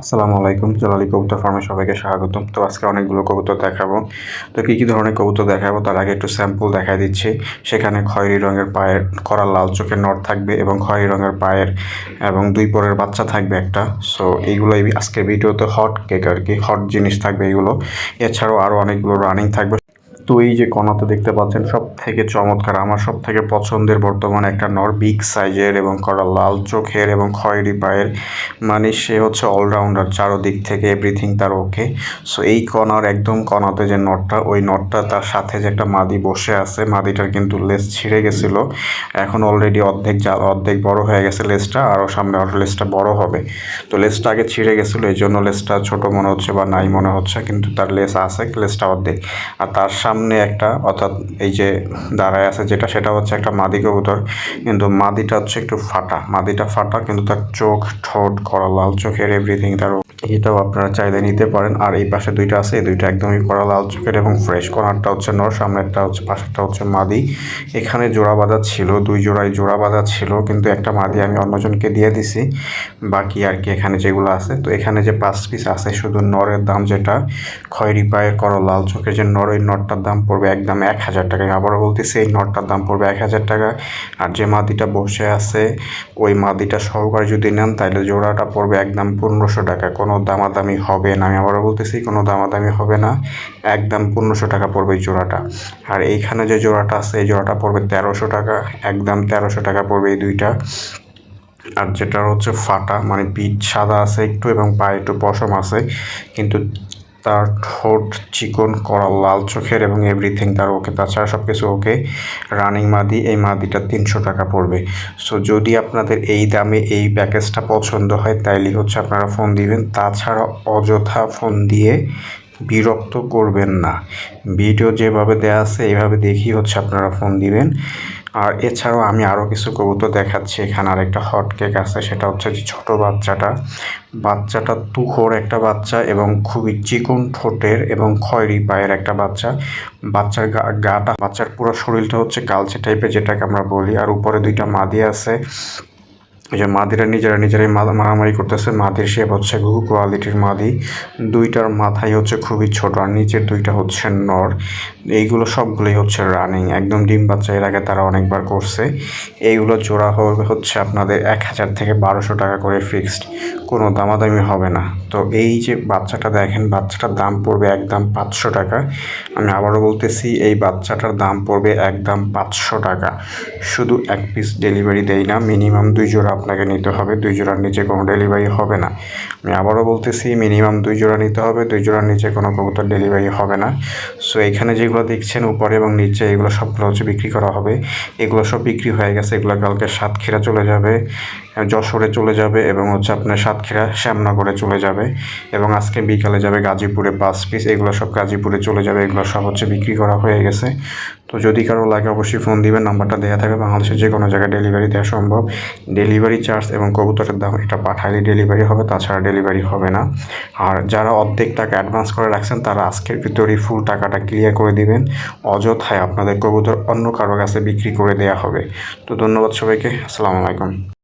আসসালামু আলাইকুম জলালি কবুতর ফার্মে সবাইকে স্বাগতম। তো আজকে অনেকগুলো কবুতর দেখাবো। তো কী কী ধরনের কবুতর দেখাবো তার আগে একটু স্যাম্পল দেখা দিচ্ছি। সেখানে খয়েরি রঙের পায়ের করা লাল চোখের নট থাকবে এবং খয়েরি রঙের পায়ের এবং দুই পরের বাচ্চা থাকবে একটা। সো এইগুলো এই আজকের ভিডিওতে হট কেক আর কি হট জিনিস থাকবে এগুলো। এছাড়াও আরও অনেকগুলো রানিং থাকবে। তো এই যে কণাতে দেখতে পাচ্ছেন সব থেকে চমৎকার, আমার সব থেকে পছন্দের বর্তমানে একটা নর বিগ সাইজের এবং করা লাল চোখের এবং খয়েরি পায়ের মানে সে হচ্ছে অলরাউন্ডার, চারোদিক থেকে এভরিথিং তার ওকে। সো এই কণার একদম কণাতে যে নটটা, ওই নটটা তার সাথে যে একটা মাদি বসে আছে, মাদিটার কিন্তু লেস ছিঁড়ে গেছিল। এখন অলরেডি অর্ধেক যা, অর্ধেক বড় হয়ে গেছে লেসটা আরও সামনে আরও লেসটা বড় হবে। তো লেসটা আগে ছিঁড়ে গেছিল, এই জন্য লেসটা ছোট মনে হচ্ছে বা নাই মনে হচ্ছে, কিন্তু তার লেস আছে, লেসটা অর্ধেক। আর তার সামনে একটা, অর্থাৎ এই যে দাঁড়ায় আছে যেটা, সেটা হচ্ছে একটা মাদি কবুতর। কিন্তু মাদিটা হচ্ছে একটু ফাটা। মাদিটা ফাটা, কিন্তু তার চোখ ঠোঁট করা লাল চোখের এভরিথিং তার এটাও আপনারা চাইলে নিতে পারেন। আর এই পাশে দুইটা আছে, এই দুইটা একদমই করা লাল চোখের এবং ফ্রেশ কর্নারটা হচ্ছে নর সামনেরটা হচ্ছে, পাশেরটা হচ্ছে মাদি। এখানে জোড়া বাঁধা ছিল, দুই জোড়ায় জোড়া বাঁধা ছিল, কিন্তু একটা মাদি আমি অন্যজনকে দিয়ে দিছি। বাকি আর কি এখানে যেগুলো আছে। তো এখানে যে পাঁচ পিস আছে, শুধু নরের দাম যেটা, খয়েরি পায়ের করা লাল চোখের যে নর ওই নটটার দাম পড়বে একদম এক হাজার টাকা। আবারও বলতেছি, এই নটটার দাম পড়বে এক হাজার টাকা। আর যে মাদিটা বসে আছে, ওই মাদিটা সহকারে যদি নেন, তাহলে জোড়াটা পড়বে একদম পনেরোশো টাকা। কোনো দামাদামি হবে না। আমি আবারও বলতেছি, কোনো দামাদামি হবে না। একদম পনেরোশো টাকা পড়বে এই জোড়াটা। আর এইখানে যে জোড়াটা আছে, এই জোড়াটা পড়বে তেরোশো টাকা। একদম তেরোশো টাকা পড়বে এই দুইটা। আর যেটা হচ্ছে ফাটা মানে পিঠ সাদা আছে একটু এবং পায়ে একটু পশম আছে। কিন্তু তার ঠোঁট চিকন করা লাল চোখের এবং এভরিথিং তার ওকে, তাছাড়া সব কিছু ওকে রানিং মাদি, এই মাদিটা তিনশো টাকা পড়বে। সো যদি আপনাদের এই দামে এই প্যাকেজটা পছন্দ হয়, তাইলে হচ্ছে আপনারা ফোন দিবেন। তাছাড়া অযথা ফোন দিয়ে বিরক্ত করবেন না। ভিডিও যেভাবে দেওয়া আছে, এইভাবে দেখি হচ্ছে আপনারা ফোন দিবেন। আর এছাড়াও আমি আরও কিছু কবুতর দেখাচ্ছি, এখানে আর একটা হট কেক আছে, সেটা হচ্ছে যে ছোটো বাচ্চাটা। বাচ্চাটা তুখোর একটা বাচ্চা এবং খুবই চিকন ঠোঁটের এবং খয়রি পায়ের একটা বাচ্চা। বাচ্চার গাটা, বাচ্চার পুরো শরীরটা হচ্ছে কালচে টাইপের যেটাকে আমরা বলি, আর উপরে দুইটা মাদি আছে। যে মাদিরা নিজেরা নিজেরাই মারামারি করতেছে। মাদির শেপ হচ্ছে ঘু কোয়ালিটির মাদি। দুইটার মাথায় হচ্ছে খুবই ছোট আর নিচের দুইটা হচ্ছে নর। এইগুলো সবগুলোই হচ্ছে রানিং একদম ডিম বাচ্চা, এর আগে তারা অনেকবার করছে। এইগুলো জোড়া হবে হচ্ছে আপনাদের এক হাজার থেকে বারোশো টাকা করে ফিক্সড কোনো দামাদামি হবে না। তো এই যে বাচ্চাটা দেখেন, বাচ্চাটার দাম পড়বে একদম পাঁচশো টাকা। আমি আবারও বলতেছি, এই বাচ্চাটার দাম পড়বে একদম পাঁচশো টাকা। শুধু এক পিস ডেলিভারি দেয় না মিনিমাম দুই জোড়া আপনাকে নিতে হবে, দুই জোড়ার নিচে কোনো ডেলিভারি হবে না। আমি আবারও বলতেছি মিনিমাম দুই জোড়া নিতে হবে, দুই জোড়ার নিচে কোনো কবুতর ডেলিভারি হবে না। সো এখানে যেগুলো দেখছেন, উপরে এবং নিচে, এগুলো সবগুলো হচ্ছে বিক্রি করা হবে। এগুলো সব বিক্রি হয়ে গেছে, এগুলো কালকে সাতক্ষীরা চলে যাবে, যশোরে চলে যাবে এবং হচ্ছে আপনার সাতক্ষীরা শ্যামনগরে চলে যাবে এবং আজকে বিকালে যাবে গাজীপুরে পাঁচ পিস এগুলো সব গাজীপুরে চলে যাবে, এগুলো সব হচ্ছে বিক্রি করা হয়ে গেছে। তো যদি কারও লাগে অবশ্যই ফোন দিবেন নাম্বারটা দেওয়া থাকবে। বাংলাদেশের যে কোনো জায়গায় ডেলিভারি দেওয়া সম্ভব। ডেলিভারি চার্জ এবং কবুতরের দাম এটা পাঠাইলে ডেলিভারি হবে, তাছাড়া ডেলিভারি হবে না। আর যারা অর্ধেক টাকা অ্যাডভান্স করে রাখছেন, তারা আজকের ভিতরেই ফুল টাকাটা ক্লিয়ার করে দিবেন। অযথায় আপনাদের কবুতর অন্য কারও কাছে বিক্রি করে দেওয়া হবে। তো ধন্যবাদ সবাইকে। আসসালামু আলাইকুম।